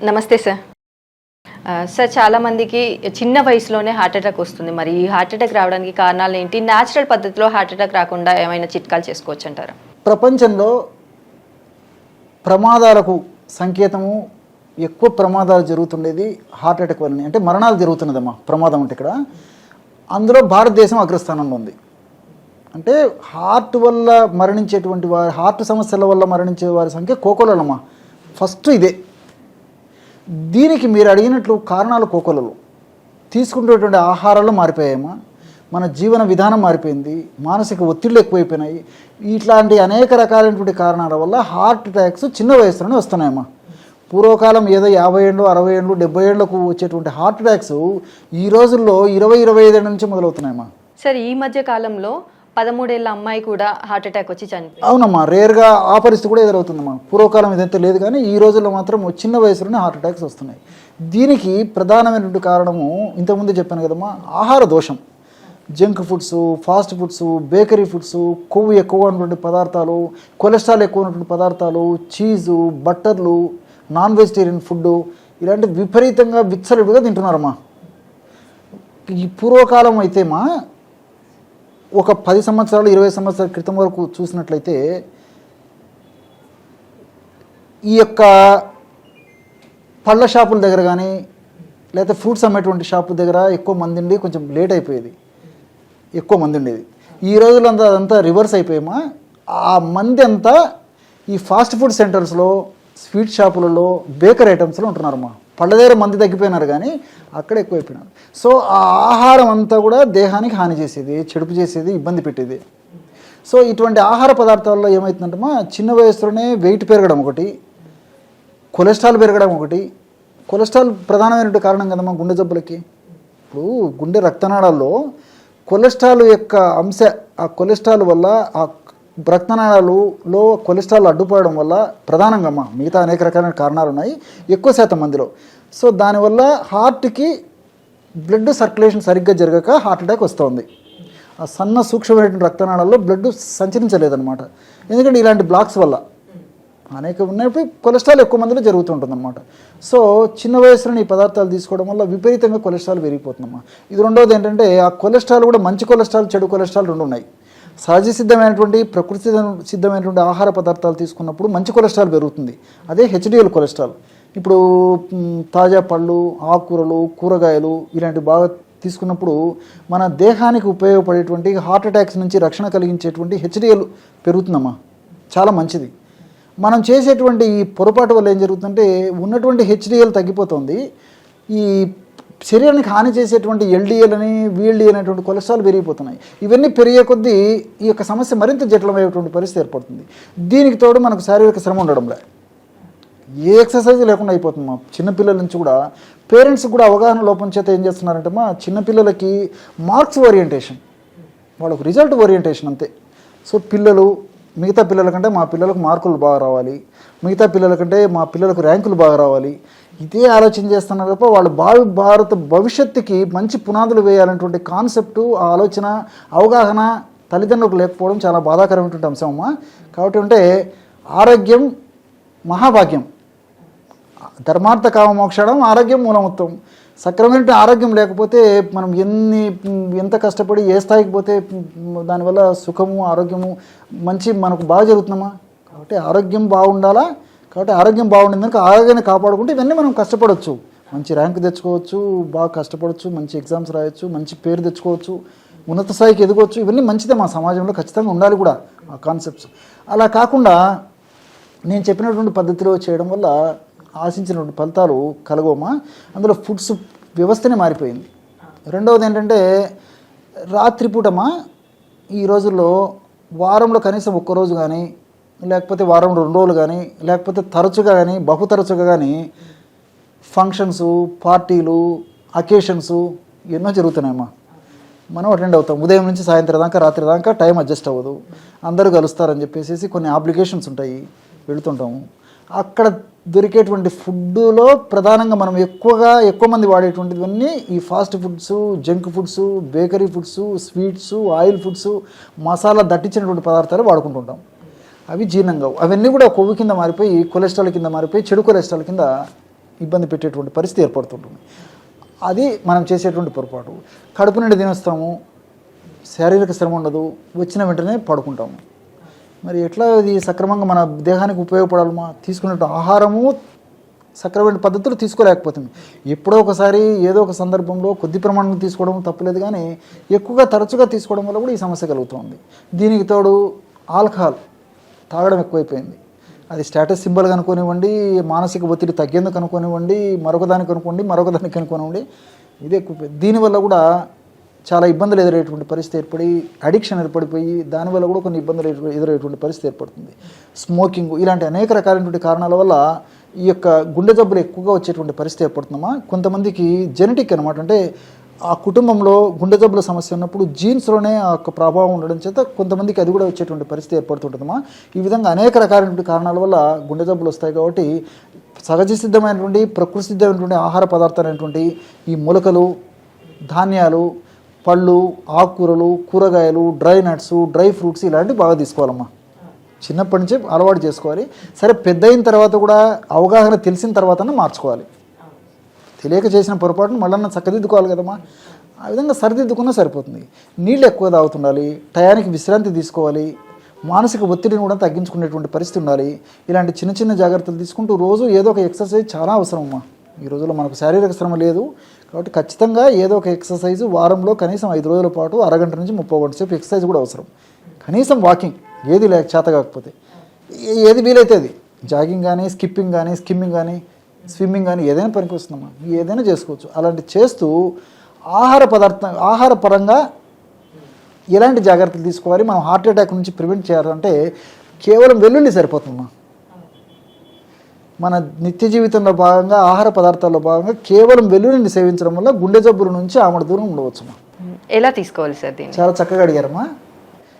నమస్తే sir sir చాలా మందికి చిన్న వయసులోనే హార్ట్ అటాక్ వస్తుంది. మరి ఈ హార్ట్ అటాక్ రావడానికి కారణాలు ఏంటి? న్యాచురల్ పద్ధతిలో హార్ట్ అటాక్ రాకుండా ఏమైనా చిట్కాలు చేసుకోవచ్చు అంటారా ప్రపంచంలో ప్రమాదాలకు సంకేతము ఎక్కువ ప్రమాదాలు జరుగుతుండేది హార్ట్ అటాక్ వల్లనే. అంటే మరణాలు జరుగుతున్నదమ్మా ప్రమాదం అంటే ఇక్కడ. అందులో భారతదేశం అగ్రస్థానంలో ఉంది. అంటే హార్ట్ వల్ల మరణించేటువంటి వారి హార్ట్ సమస్యల వల్ల మరణించే వారి సంఖ్య కోకోలమ్మా ఫస్ట్ ఇదే. దీనికి మీరు అడిగినట్లు కారణాలు కోకొలలు. తీసుకునేటువంటి ఆహారాలు మారిపోయామా మన జీవన విధానం మారిపోయింది. మానసిక ఒత్తిళ్ళు ఎక్కువైపోయినాయి. ఇట్లాంటి అనేక రకాలైనటువంటి కారణాల వల్ల హార్ట్ అటాక్స్ చిన్న వయసులోనే వస్తున్నాయమ్మా. పూర్వకాలం ఏదో యాభై ఏళ్ళు అరవై ఏళ్ళు డెబ్బై ఏళ్ళకు వచ్చేటువంటి హార్ట్ అటాక్స్ ఈ రోజుల్లో ఇరవై ఇరవై ఐదు నుంచి మొదలవుతున్నాయమ్మా. సార్ ఈ మధ్య కాలంలో పదమూడేళ్ళ అమ్మాయి కూడా హార్ట్ అటాక్ వచ్చి చనిపోయింది. అవునమ్మా రేర్గా ఆ పరిస్థితి కూడా ఎదురవుతుందమ్మా. పూర్వకాలం ఇదంతా లేదు కానీ ఈ రోజుల్లో మాత్రం చిన్న వయసులోనే హార్ట్ అటాక్స్ వస్తున్నాయి. దీనికి ప్రధానమైనటువంటి కారణము ఇంతకుముందు చెప్పాను కదమ్మా ఆహార దోషం. Junk foods fast foods bakery foods కొవ్వు ఎక్కువ ఉన్నటువంటి పదార్థాలు కొలెస్ట్రాల్ ఎక్కువ ఉన్నటువంటి పదార్థాలు చీజు బట్టర్లు నాన్ వెజిటేరియన్ ఫుడ్ ఇలాంటి విపరీతంగా విచ్చలవిడిగా తింటున్నారమ్మా. ఈ పూర్వకాలం అయితేమా ఒక పది సంవత్సరాలు ఇరవై సంవత్సరాల క్రితం వరకు చూసినట్లయితే ఈ యొక్క పళ్ళ షాపుల దగ్గర కానీ లేకపోతే ఫ్రూట్స్ అమ్మేటువంటి షాపుల దగ్గర ఎక్కువ మంది ఉండి కొంచెం లేట్ అయిపోయేది. ఎక్కువ మంది ఉండేది. ఈ రోజుల్లో అంతా అదంతా రివర్స్ అయిపోయామా? ఆ మంది అంతా ఈ ఫాస్ట్ ఫుడ్ సెంటర్స్లో స్వీట్ షాపులలో బేకరీ ఐటమ్స్లో ఉంటున్నారమ్మా. పళ్ళ దగ్గర మంది తగ్గిపోయినారు కానీ అక్కడ ఎక్కువైపోయినారు. సో ఆ ఆహారం అంతా కూడా దేహానికి హాని చేసేది చెడుపు చేసేది ఇబ్బంది పెట్టేది. సో ఇటువంటి ఆహార పదార్థాల్లో ఏమవుతుందంటే చిన్న వయసులోనే వెయిట్ పెరగడం ఒకటి కొలెస్ట్రాల్ పెరగడం ఒకటి. కొలెస్ట్రాల్ ప్రధానమైనటువంటి కారణం కదమ్మా గుండె జబ్బులకి? ఇప్పుడు గుండె రక్తనాళాల్లో కొలెస్ట్రాల్ యొక్క అంశ ఆ కొలెస్ట్రాల్ వల్ల ఆ రక్తనాళాలలో కొలెస్ట్రాల్ అడ్డుపడడం వల్ల ప్రధానంగా మా మిగతా అనేక రకాలైన కారణాలు ఉన్నాయి. ఎక్కువ శాతం మందిలో. సో దానివల్ల హార్ట్కి బ్లడ్ సర్క్యులేషన్ సరిగ్గా జరగక హార్ట్ అటాక్ వస్తుంది. ఆ సన్న సూక్ష్మమైనటువంటి రక్తనాళాల్లో బ్లడ్ సంచరించలేదన్నమాట. ఎందుకంటే ఇలాంటి బ్లాక్స్ వల్ల అనేక ఉన్నప్పుడు కొలెస్ట్రాల్ ఎక్కువ మందిలో జరుగుతుంటుందన్నమాట. సో చిన్న వయసులో ఈ పదార్థాలు తీసుకోవడం వల్ల విపరీతంగా కొలెస్ట్రాల్ పెరిగిపోతుందమ్మా ఇది రెండోది ఏంటంటే ఆ కొలెస్ట్రాల్ కూడా మంచి కొలెస్ట్రాల్ చెడు కొలెస్ట్రాల్ రెండు ఉన్నాయి సహజ సిద్ధమైనటువంటి ప్రకృతి సిద్ధమైనటువంటి ఆహార పదార్థాలు తీసుకున్నప్పుడు మంచి కొలెస్ట్రాల్ పెరుగుతుంది. అదే హెచ్డిఎల్ కొలెస్ట్రాల్. ఇప్పుడు తాజా పళ్ళు ఆకుకూరలు కూరగాయలు ఇలాంటి బాగా తీసుకున్నప్పుడు మన దేహానికి ఉపయోగపడేటువంటి హార్ట్ అటాక్స్ నుంచి రక్షణ కలిగించేటువంటి హెచ్డిఎల్ పెరుగుతుందమ్మా. చాలా మంచిది. మనం చేసేటువంటి ఈ పొరపాటు వల్ల ఏం జరుగుతుందంటే ఉన్నటువంటి హెచ్డిఎల్ తగ్గిపోతుంది. ఈ శరీరానికి హాని చేసేటువంటి ఎల్డిఎలని అని అనేటువంటి కొలెస్ట్రాల్ పెరిగిపోతున్నాయి. ఇవన్నీ పెరిగే కొద్దీ ఈ యొక్క సమస్య మరింత జటిలమయ్యేటువంటి పరిస్థితి ఏర్పడుతుంది. దీనికి తోడు మనకు శారీరక శ్రమ ఉండడంలే ఏ ఎక్సర్సైజ్ లేకుండా అయిపోతుంది మా చిన్నపిల్లల నుంచి కూడా పేరెంట్స్ కూడా అవగాహన లోపం చేత ఏం చేస్తున్నారంటే మా చిన్నపిల్లలకి మార్క్స్ ఓరియంటేషన్. వాళ్ళకు రిజల్ట్ ఓరియంటేషన్ అంతే. సో పిల్లలు మిగతా పిల్లల కంటే మా పిల్లలకు మార్కులు బాగా రావాలి. మిగతా పిల్లల కంటే మా పిల్లలకు ర్యాంకులు బాగా రావాలి. ఇదే ఆలోచన చేస్తున్నారు తప్ప వాళ్ళు భావి భారత భవిష్యత్తుకి మంచి పునాదులు వేయాలనేటువంటి కాన్సెప్టు ఆ ఆలోచన అవగాహన తల్లిదండ్రులకు లేకపోవడం చాలా బాధాకరమైనటువంటి అంశం అమ్మా. కాబట్టి అంటే ఆరోగ్యం మహాభాగ్యం. ధర్మార్థ కామ మోక్షడం ఆరోగ్యం మూలమత్వం. సక్రమైన ఆరోగ్యం లేకపోతే మనం ఎన్ని ఎంత కష్టపడి ఏ స్థాయికి పోతే దానివల్ల సుఖము ఆరోగ్యము మంచి మనకు బాగా జరుగుతుందమ్మా. కాబట్టి ఆరోగ్యం బాగుండాలా? కాబట్టి ఆరోగ్యం బాగుండిందనుక ఆరోగ్యాన్ని కాపాడుకుంటే ఇవన్నీ మనం కష్టపడవచ్చు మంచి ర్యాంక్ తెచ్చుకోవచ్చు బాగా కష్టపడవచ్చు మంచి ఎగ్జామ్స్ రాయొచ్చు మంచి పేరు తెచ్చుకోవచ్చు ఉన్నత స్థాయికి ఎదగవచ్చు ఇవన్నీ మంచిదే మా సమాజంలో ఖచ్చితంగా ఉండాలి కూడా ఆ కాన్సెప్ట్స్ అలా కాకుండా నేను చెప్పినటువంటి పద్ధతిలో చేయడం వల్ల ఆశించినటువంటి ఫలితాలు కలగోమా? అందులో ఫుడ్స్ వ్యవస్థనే మారిపోయింది. రెండవది ఏంటంటే రాత్రిపూటమా? ఈ రోజుల్లో వారంలో కనీసం ఒక్కరోజు కానీ లేకపోతే వారం రెండు రోజులు కానీ లేకపోతే తరచుగా కానీ బహు తరచుగా కానీ ఫంక్షన్స్ పార్టీలు అకేషన్స్ ఎన్నో జరుగుతున్నాయమ్మా. మనం అటెండ్ అవుతాం. ఉదయం నుంచి సాయంత్రం దాకా రాత్రి దాకా టైం అడ్జస్ట్ అవ్వదు. అందరూ కలుస్తారని చెప్పేసి కొన్ని అప్లికేషన్స్ ఉంటాయి. వెళుతుంటాము అక్కడ దొరికేటువంటి ఫుడ్లో ప్రధానంగా మనం ఎక్కువగా ఎక్కువ మంది వాడేటువంటివన్నీ ఈ fast foods junk foods bakery foods sweets oil foods masala దట్టించినటువంటి పదార్థాలు వాడుకుంటుంటాం. అవి జీర్ణం కావు. అవన్నీ కూడా కొవ్వు కింద మారిపోయి కొలెస్ట్రాల్ కింద మారిపోయి చెడు కొలెస్ట్రాల్ కింద ఇబ్బంది పెట్టేటువంటి పరిస్థితి ఏర్పడుతుంటుంది. అది మనం చేసేటువంటి పొరపాటు. కడుపు నిండి తినేస్తాము శారీరక శ్రమ ఉండదు వచ్చిన వెంటనే పడుకుంటాము. మరి ఎట్లా అది సక్రమంగా మన దేహానికి ఉపయోగపడాలమా తీసుకునే ఆహారము సక్రమైన పద్ధతులు తీసుకోలేకపోతుంది. ఎప్పుడో ఒకసారి ఏదో ఒక సందర్భంలో కొద్ది ప్రమాణం తీసుకోవడం తప్పులేదు కానీ ఎక్కువగా తరచుగా తీసుకోవడం వల్ల కూడా ఈ సమస్య కలుగుతుంది. దీనికి తోడు ఆల్కహాల్. తాగడం ఎక్కువైపోయింది. అది స్టేటస్ సింబల్ అనుకోనివ్వండి మానసిక ఒత్తిడి తగ్గేందుకు కనుక్కొనివ్వండి మరొక దానికి కనుక్కోండి మరొక దానికి కనుక్కొనివ్వండి ఇది ఎక్కువ దీనివల్ల కూడా చాలా ఇబ్బందులు ఎదురయ్యేటువంటి పరిస్థితి ఏర్పడి అడిక్షన్ ఏర్పడిపోయి దానివల్ల కూడా కొన్ని ఇబ్బందులు ఎదురయ్యేటువంటి పరిస్థితి ఏర్పడుతుంది. స్మోకింగ్ ఇలాంటి అనేక రకాలైనటువంటి కారణాల వల్ల ఈ యొక్క గుండె జబ్బులు ఎక్కువగా వచ్చేటువంటి పరిస్థితి ఏర్పడుతుందమ్మా. కొంతమందికి జెనెటిక్ అనమాట అంటే ఆ కుటుంబంలో గుండె జబ్బుల సమస్య ఉన్నప్పుడు జీన్స్లోనే ఆ యొక్క ప్రభావం ఉండడం చేత కొంతమందికి అది కూడా వచ్చేటువంటి పరిస్థితి ఏర్పడుతుంటుందమ్మా. ఈ విధంగా అనేక రకాలైనటువంటి కారణాల వల్ల గుండె జబ్బులు వస్తాయి కాబట్టి సహజ సిద్ధమైనటువంటి ప్రకృతి సిద్ధమైనటువంటి ఆహార పదార్థాలు అయినటువంటి ఈ మొలకలు ధాన్యాలు పళ్ళు ఆకుకూరలు కూరగాయలు డ్రై నట్స్ డ్రై ఫ్రూట్స్ ఇలాంటివి బాగా తీసుకోవాలమ్మా. చిన్నప్పటి నుంచి అలవాటు చేసుకోవాలి. సరే పెద్ద అయిన తర్వాత కూడా అవగాహన తెలిసిన తర్వాతనే మార్చుకోవాలి. తెలియక చేసిన పొరపాటును మళ్ళీ చక్కదిద్దుకోవాలి కదమ్మా. ఆ విధంగా సరిదిద్దుకున్నా సరిపోతుంది. నీళ్ళు ఎక్కువ తాగుతుండాలి టయానికి విశ్రాంతి తీసుకోవాలి మానసిక ఒత్తిడిని కూడా తగ్గించుకునేటువంటి పరిస్థితి ఉండాలి. ఇలాంటి చిన్న చిన్న జాగ్రత్తలు తీసుకుంటూ రోజు ఏదో ఒక ఎక్సర్సైజ్ చాలా అవసరం అమ్మా ఈ రోజుల్లో మనకు శారీరక శ్రమ లేదు కాబట్టి ఖచ్చితంగా ఏదో ఒక ఎక్సర్సైజ్ వారంలో కనీసం ఐదు రోజుల పాటు అరగంట నుంచి ముప్పై గంట సేపు ఎక్సర్సైజ్ కూడా అవసరం. కనీసం వాకింగ్ ఏది లేక చేత కాకపోతే. ఏ- ఏది వీలైతే అది. జాగింగ్ కానీ స్కిప్పింగ్ కానీ స్కిమ్మింగ్ కానీ స్విమ్మింగ్ కానీ ఏదైనా పనికి వస్తుందమ్మా ఏదైనా చేసుకోవచ్చు. అలాంటి చేస్తూ ఆహార పదార్థం ఆహార పరంగా ఎలాంటి జాగ్రత్తలు తీసుకోవాలి? మనం హార్ట్ అటాక్ నుంచి ప్రివెంట్ చేయాలంటే కేవలం వెల్లుల్లి సరిపోతుందమ్మా. మన నిత్య జీవితంలో భాగంగా ఆహార పదార్థాల్లో భాగంగా కేవలం వెల్లుల్లిని సేవించడం వల్ల గుండె జబ్బుల నుంచి ఆమడ దూరం ఉండవచ్చుమా. ఎలా తీసుకోవాలి సార్ చాలా చక్కగా అడిగారమ్మా.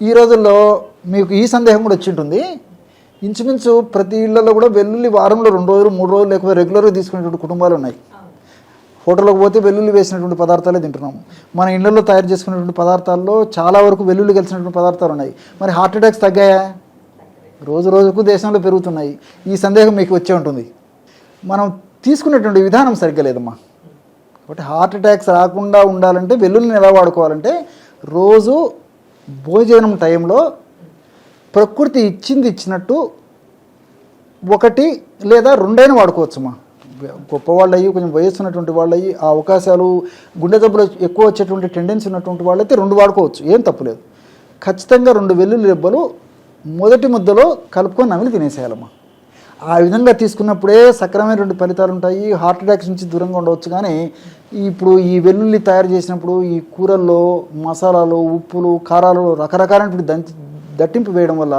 ఈ రోజుల్లో మీకు ఈ సందేహం కూడా వచ్చి ఉంటుంది ఇంచుమించు ప్రతి ఇళ్ళలో కూడా వెల్లుల్లి వారంలో రెండు రోజులు మూడు రోజులు లేకపోతే రెగ్యులర్గా తీసుకునేటువంటి కుటుంబాలు ఉన్నాయి. హోటల్కి పోతే వెల్లుల్లి వేసినటువంటి పదార్థాలే తింటున్నాము. మన ఇళ్ళలో తయారు చేసుకునేటువంటి పదార్థాల్లో చాలా వరకు వెల్లుల్లి కలిసినటువంటి పదార్థాలు ఉన్నాయి. మరి హార్ట్ అటాక్స్ తగ్గాయా? రోజు రోజుకు దేశంలో పెరుగుతున్నాయి. ఈ సందేహం మీకు వచ్చే ఉంటుంది. మనం తీసుకునేటువంటి విధానం సరిగ్గా లేదమ్మా. కాబట్టి హార్ట్ అటాక్స్ రాకుండా ఉండాలంటే వెల్లుల్లిని ఎలా వాడుకోవాలంటే రోజు భోజనం టైంలో ప్రకృతి ఇచ్చింది ఇచ్చినట్టు ఒకటి లేదా రెండైనా వాడుకోవచ్చుమా? గొప్పవాళ్ళు అయ్యి కొంచెం వయసు ఉన్నటువంటి వాళ్ళు అయ్యి ఆ అవకాశాలు గుండె దెబ్బలు ఎక్కువ వచ్చేటువంటి టెండెన్సీ ఉన్నటువంటి వాళ్ళైతే రెండు వాడుకోవచ్చు. ఏం తప్పులేదు ఖచ్చితంగా రెండు వెల్లుల్లి రెబ్బలు మొదటి ముద్దలో కలుపుకొని నమిలి తినేసేయాలమ్మా. ఆ విధంగా తీసుకున్నప్పుడే సక్రమైనటువంటి ఫలితాలు ఉంటాయి. హార్ట్ అటాక్స్ నుంచి దూరంగా ఉండవచ్చు. కానీ ఇప్పుడు ఈ వెల్లుల్లి తయారు చేసినప్పుడు ఈ కూరల్లో మసాలాలు ఉప్పులు కారాలు రకరకాలైనటువంటి దంచి దట్టింపు వేయడం వల్ల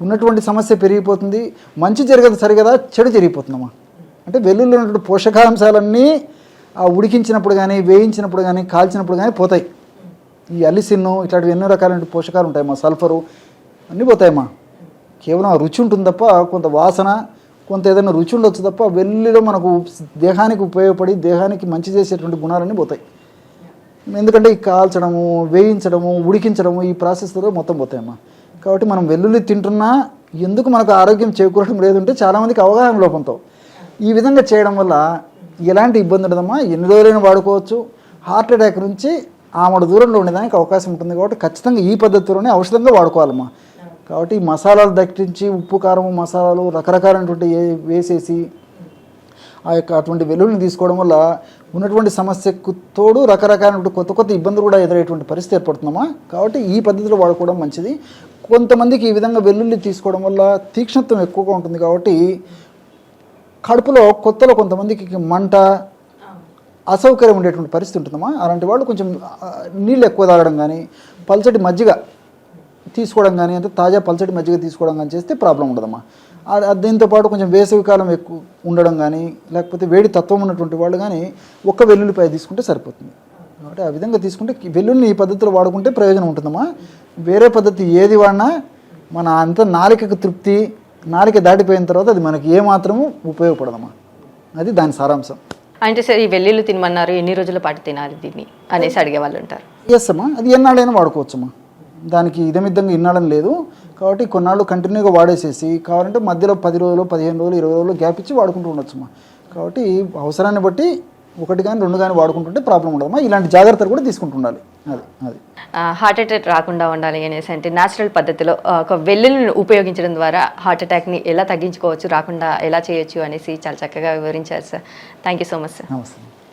ఉన్నటువంటి సమస్య పెరిగిపోతుంది. మంచి జరగదు సరిగదా చెడు జరిగిపోతుందమ్మా. అంటే వెల్లుల్లి ఉన్నటువంటి పోషకాంశాలన్నీ ఆ ఉడికించినప్పుడు కానీ వేయించినప్పుడు కానీ కాల్చినప్పుడు కానీ పోతాయి. ఈ అలిసిన్ను ఇట్లాంటివి ఎన్నో రకాలైన పోషకాలు ఉంటాయమ్మా సల్ఫరు అన్నీ పోతాయమ్మా. కేవలం ఆ రుచి ఉంటుంది తప్ప కొంత వాసన కొంత ఏదైనా రుచి ఉండొచ్చు తప్ప వెల్లుల్లిలో మనకు దేహానికి ఉపయోగపడి దేహానికి మంచి చేసేటువంటి గుణాలన్నీ పోతాయి. ఎందుకంటే ఈ కాల్చడము వేయించడము ఉడికించడము ఈ ప్రాసెస్లో మొత్తం పోతాయమ్మా. కాబట్టి మనం వెల్లుల్లి తింటున్నా ఎందుకు మనకు ఆరోగ్యం చేకూరడం లేదంటే చాలామందికి అవగాహన లోపంతో. ఈ విధంగా చేయడం వల్ల ఎలాంటి ఇబ్బంది ఉండదమ్మా? ఎన్ని రోజులైనా వాడుకోవచ్చు. హార్ట్ అటాక్ నుంచి ఆమడ దూరంలో ఉండేదానికి అవకాశం ఉంటుంది కాబట్టి ఖచ్చితంగా ఈ పద్ధతిలోనే ఔషధంగా వాడుకోవాలమ్మా. కాబట్టి మసాలాలు దట్టించి ఉప్పు కారం మసాలాలు రకరకాలైనటువంటి వేసేసి ఆ యొక్క అటువంటి వెల్లుల్లిని తీసుకోవడం వల్ల ఉన్నటువంటి సమస్యకు తోడు రకరకాలైనటువంటి కొత్త కొత్త ఇబ్బందులు కూడా ఎదురయ్యేటువంటి పరిస్థితి ఏర్పడుతుందమ్మా. కాబట్టి ఈ పద్ధతిలో వాడుకోవడం మంచిది. కొంతమందికి ఈ విధంగా వెల్లుల్లి తీసుకోవడం వల్ల తీక్ష్ణత్వం ఎక్కువగా ఉంటుంది కాబట్టి కడుపులో కొత్తలో కొంతమందికి మంట అసౌకర్యం ఉండేటువంటి పరిస్థితి ఉంటుందమ్మా. అలాంటి వాళ్ళు కొంచెం నీళ్ళు ఎక్కువ తాగడం కానీ పల్చటి మజ్జిగ తీసుకోవడం కానీ అంటే తాజా పల్చటి మజ్జిగ తీసుకోవడం కానీ చేస్తే ప్రాబ్లం ఉండదమ్మా. ఆ- ఆ దీంతో పాటు కొంచెం వేసవి కాలం ఎక్కువ ఉండడం కానీ లేకపోతే వేడి తత్వం ఉన్నటువంటి వాళ్ళు కానీ ఒక్క వెల్లుల్లిపాయ తీసుకుంటే సరిపోతుంది. కాబట్టి ఆ విధంగా తీసుకుంటే వెల్లుల్లిని ఈ పద్ధతిలో వాడుకుంటే ప్రయోజనం ఉంటుందమ్మా. వేరే పద్ధతి ఏది వాడినా మన అంత నాలికకు తృప్తి నాలిక దాటిపోయిన తర్వాత అది మనకి ఏమాత్రము ఉపయోగపడదమ్మా. అది దాని సారాంశం. అంటే సార్ ఈ వెల్లుల్లి తినమన్నారు ఎన్ని రోజుల పాటు తినాలి దీన్ని అనేసి అడిగే వాళ్ళు ఉంటారు. ఎస్ అమ్మా అది ఎన్నాళ్ళైనా వాడుకోవచ్చమ్మా. దానికి ఇదమిద్దంగా ఇన్నాళ్ళని లేదు. కాబట్టి కొన్నాళ్ళు కంటిన్యూగా వాడేసేసి కావాలంటే మధ్యలో పది రోజులు పదిహేను రోజులు ఇరవై రోజులు గ్యాప్ ఇచ్చి వాడుకుంటూ ఉండొచ్చమ్మా. కాబట్టి అవసరాన్ని బట్టి ఒకటి కానీ రెండు కానీ వాడుకుంటుంటే ప్రాబ్లం ఉండదమ్మా. ఇలాంటి జాగ్రత్తలు కూడా తీసుకుంటుండాలి అది అది. హార్ట్ అటాక్ రాకుండా ఉండాలి అనేసి అంటే న్యాచురల్ పద్ధతిలో ఒక వెల్లుల్ని ఉపయోగించడం ద్వారా హార్ట్ అటాక్ని ఎలా తగ్గించుకోవచ్చు రాకుండా ఎలా చేయొచ్చు అనేసి చాలా చక్కగా వివరించారు sir thank you so much sir నమస్తే.